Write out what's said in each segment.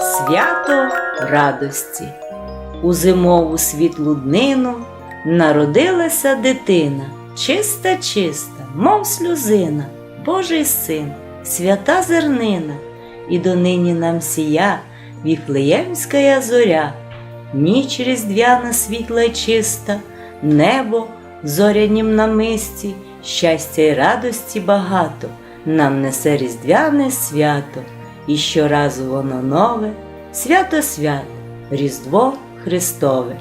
свято радості. У зимову світлу днину народилася дитина, чиста, чиста, мов сльозина, Божий син, свята зернина, і донині нам сія віфлеємська зоря, ніч різдвяна світла й чиста, небо зорянім намисті, щастя й радості багато, нам несе різдвяне свято, і щоразу воно нове, свято свят, Різдво Христове.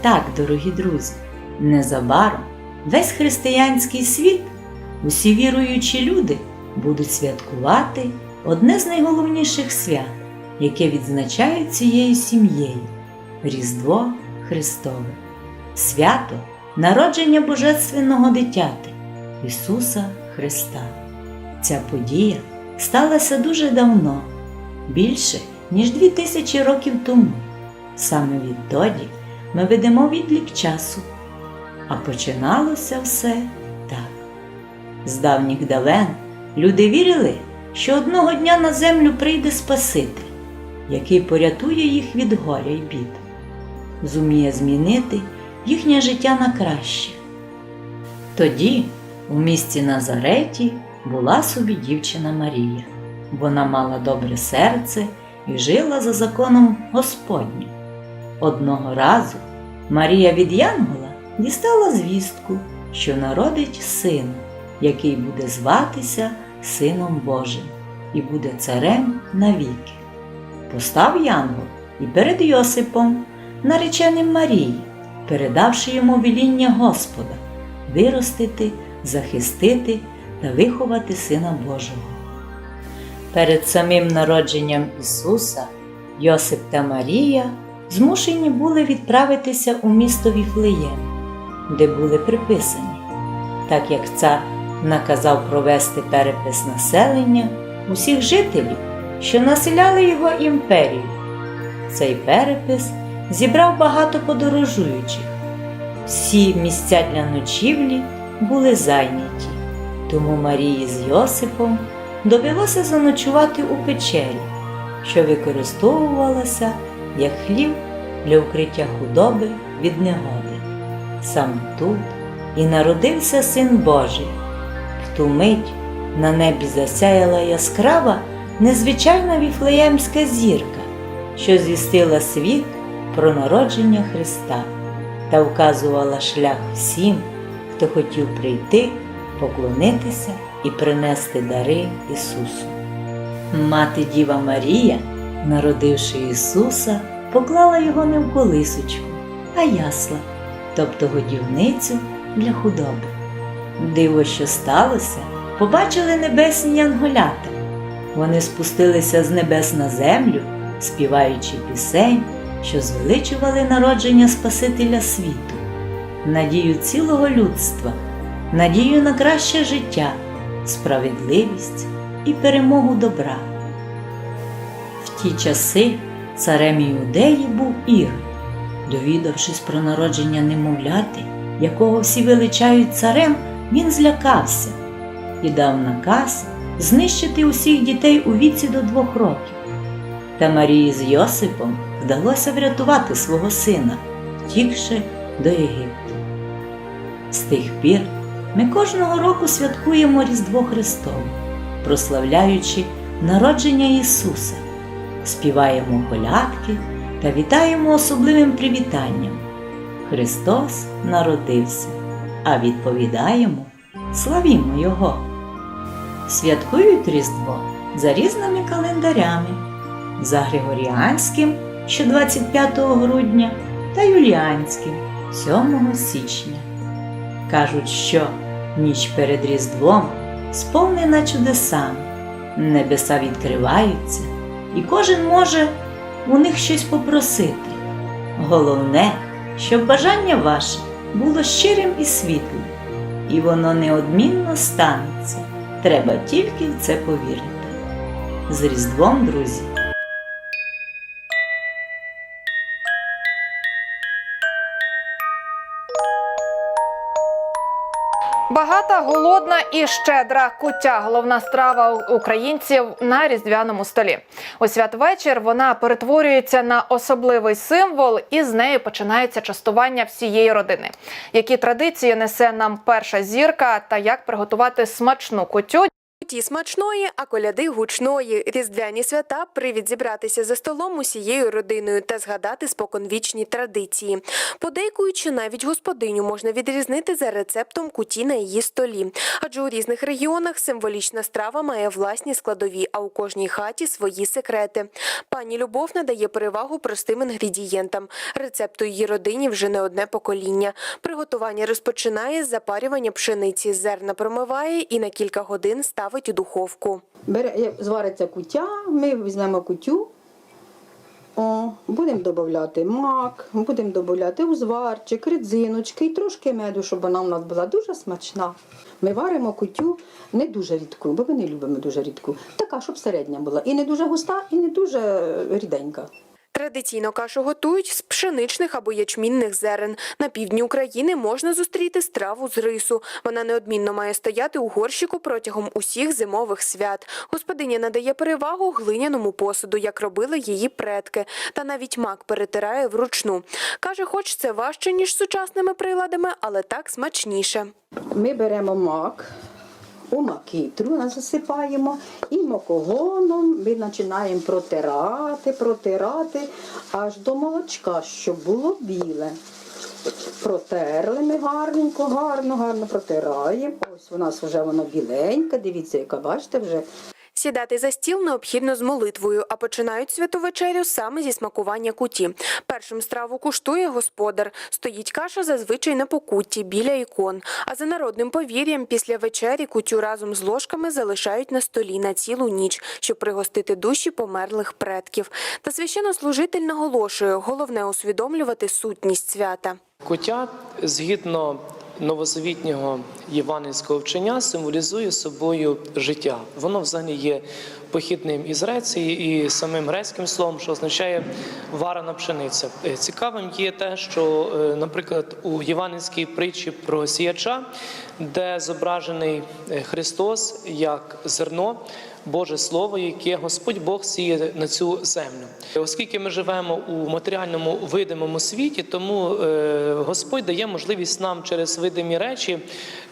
Так, дорогі друзі, незабаром весь християнський світ, усі віруючі люди будуть святкувати одне з найголовніших свят, яке відзначають цією сім'єю Різдво Христове, свято народження Божественного дитяти Ісуса Христа. Ця подія сталася дуже давно, більше ніж дві тисячі років тому. Саме відтоді ми ведемо відлік часу, а починалося все так. З давніх давен люди вірили, що одного дня на землю прийде Спаситель, який порятує їх від горя й бід, зуміє змінити їхнє життя на краще. Тоді у місті Назареті була собі дівчина Марія. Вона мала добре серце і жила за законом Господнім. Одного разу Марія від Янгола дістала звістку, що народить сина, який буде зватися Сином Божим і буде царем навіки. Постав Янгол і перед Йосипом, нареченим Марії, передавши йому веління Господа виростити, захистити та виховати Сина Божого. Перед самим народженням Ісуса Йосип та Марія змушені були відправитися у місто Віфлеєм, де були приписані, так як цар наказав провести перепис населення усіх жителів, що населяли його імперію. Цей перепис зібрав багато подорожуючих. Всі місця для ночівлі були зайняті, тому Марії з Йосипом довелося заночувати у печері, що використовувалася як хлів для укриття худоби від негоди. Саме тут і народився Син Божий. В ту мить на небі засяяла яскрава, незвичайна віфлеємська зірка, що звістила світ про народження Христа та вказувала шлях всім, хто хотів прийти, поклонитися і принести дари Ісусу. Мати Діва Марія, народивши Ісуса, поклала його не в колисочку, а ясла, тобто годівницю для худоби. Диво, що сталося, побачили небесні янголята. Вони спустилися з небес на землю, співаючи пісень, що звеличували народження Спасителя світу, надію цілого людства, надію на краще життя, справедливість і перемогу добра. В ті часи царем Іудеї був Ір, довідавшись про народження немовляти, якого всі величають царем, він злякався і дав наказ знищити усіх дітей у віці до двох років. Та Марії з Йосипом вдалося врятувати свого сина, втікши до Єгипту. З тих пір ми кожного року святкуємо Різдво Христове, прославляючи народження Ісуса, співаємо колядки та вітаємо особливим привітанням. Христос народився, а відповідаємо славімо Його. Святкують Різдво за різними календарями, за Григоріанським, що 25 грудня, та Юліанським 7 січня. Кажуть, що ніч перед Різдвом сповнена чудесами, небеса відкриваються, і кожен може у них щось попросити. Головне, щоб бажання ваше було щирим і світлим, і воно неодмінно станеться. Треба тільки в це повірити. З Різдвом, друзі! Багата, голодна і щедра куття головна страва українців на різдвяному столі. У святвечір вона перетворюється на особливий символ, і з нею починається частування всієї родини. Які традиції несе нам перша зірка та як приготувати смачну кутю, Ті смачної, а коляди гучної. Різдвяні свята привід зібратися за столом усією родиною та згадати споконвічні традиції. Подейкуючи, навіть господиню можна відрізнити за рецептом куті на її столі. Адже у різних регіонах символічна страва має власні складові, а у кожній хаті свої секрети. Пані Любов надає перевагу простим інгредієнтам. Рецепту її родині вже не одне покоління. Приготування розпочинає з запарювання пшениці. Зерна промиває і на кілька годин ставить у духовку. Бере, е, звариться кутя, ми візьмемо кутю, о, будемо додати мак, будемо додати узварчик, рідзиночки і трошки меду, щоб вона у нас була дуже смачна. Ми варимо кутю не дуже рідку, бо ми не любимо дуже рідку. Така, щоб середня була. І не дуже густа, і не дуже е, ріденька. Традиційно кашу готують з пшеничних або ячмінних зерен. На півдні України можна зустріти страву з рису. Вона неодмінно має стояти у горщику протягом усіх зимових свят. Господиня надає перевагу глиняному посуду, як робили її предки, та навіть мак перетирає вручну. Каже, хоч це важче ніж сучасними приладами, але так смачніше. Ми беремо мак, у макітру засипаємо і макогоном ми починаємо протирати, протирати аж до молочка, щоб було біле. Протерли ми гарненько, гарно, гарно протираємо. Ось у нас вже воно біленьке, дивіться, яка бачите вже Сідати за стіл необхідно з молитвою, а починають святу вечерю саме зі смакування куті. Першим страву куштує господар. Стоїть каша зазвичай на покутті біля ікон. А за народним повір'ям, після вечері кутю разом з ложками залишають на столі на цілу ніч, щоб пригостити душі померлих предків. Та священнослужитель наголошує, головне усвідомлювати сутність свята. Куття, згідно новозавітнього євангельського вчення, символізує собою життя. Воно взагалі є похідним із Греції і самим грецьким словом, що означає варена пшениця. Е, Цікавим є те, що, е, наприклад, у євангельській притчі про сіяча, де зображений е, Христос як зерно. Боже Слово, яке Господь Бог сіє на цю землю. Оскільки ми живемо у матеріальному видимому світі, тому е, Господь дає можливість нам через видимі речі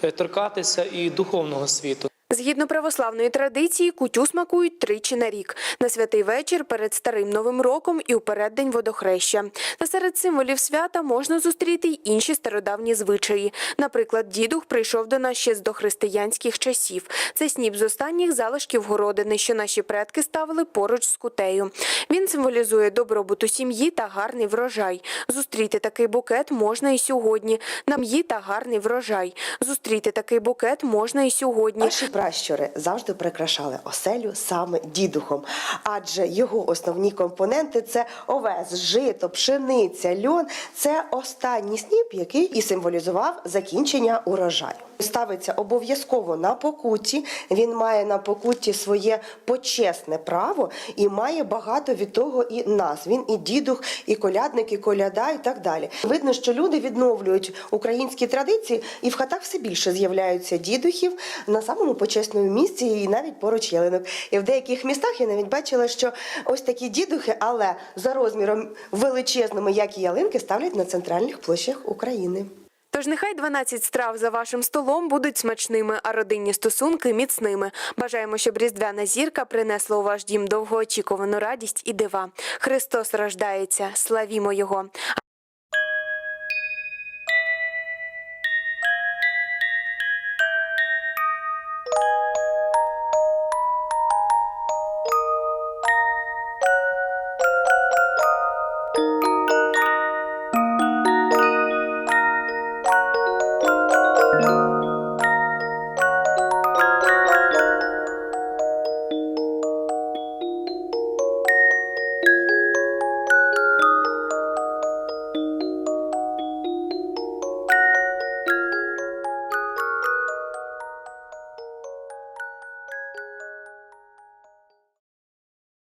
е, торкатися і духовного світу. Згідно православної традиції, кутю смакують тричі на рік на святий вечір перед старим новим роком і у переддень водохреща. Та серед символів свята можна зустріти й інші стародавні звичаї. Наприклад, дідух прийшов до нас ще з дохристиянських часів. Це сніп з останніх залишків городини, що наші предки ставили поруч з кутею. Він символізує добробут у сім'ї та гарний врожай. Зустріти такий букет можна і сьогодні. На м'ї та гарний врожай. Зустріти такий букет можна і сьогодні. Пращури завжди прикрашали оселю саме дідухом, адже його основні компоненти це овес, жито, пшениця, льон. Це останній сніп, який і символізував закінчення урожаю. Ставиться обов'язково на покуті. Він має на покуті своє почесне право і має багато від того і нас. Він і дідух, і колядник, і коляда, і так далі. Видно, що люди відновлюють українські традиції, і в хатах все більше з'являються дідухів на самому почесному місці, і навіть поруч ялинок. І в деяких містах я навіть бачила, що ось такі дідухи, але за розміром величезними, як і ялинки, ставлять на центральних площах України. Тож нехай 12 страв за вашим столом будуть смачними, а родинні стосунки міцними. Бажаємо, щоб різдвяна зірка принесла у ваш дім довгоочікувану радість і дива. Христос рождається, славімо Його.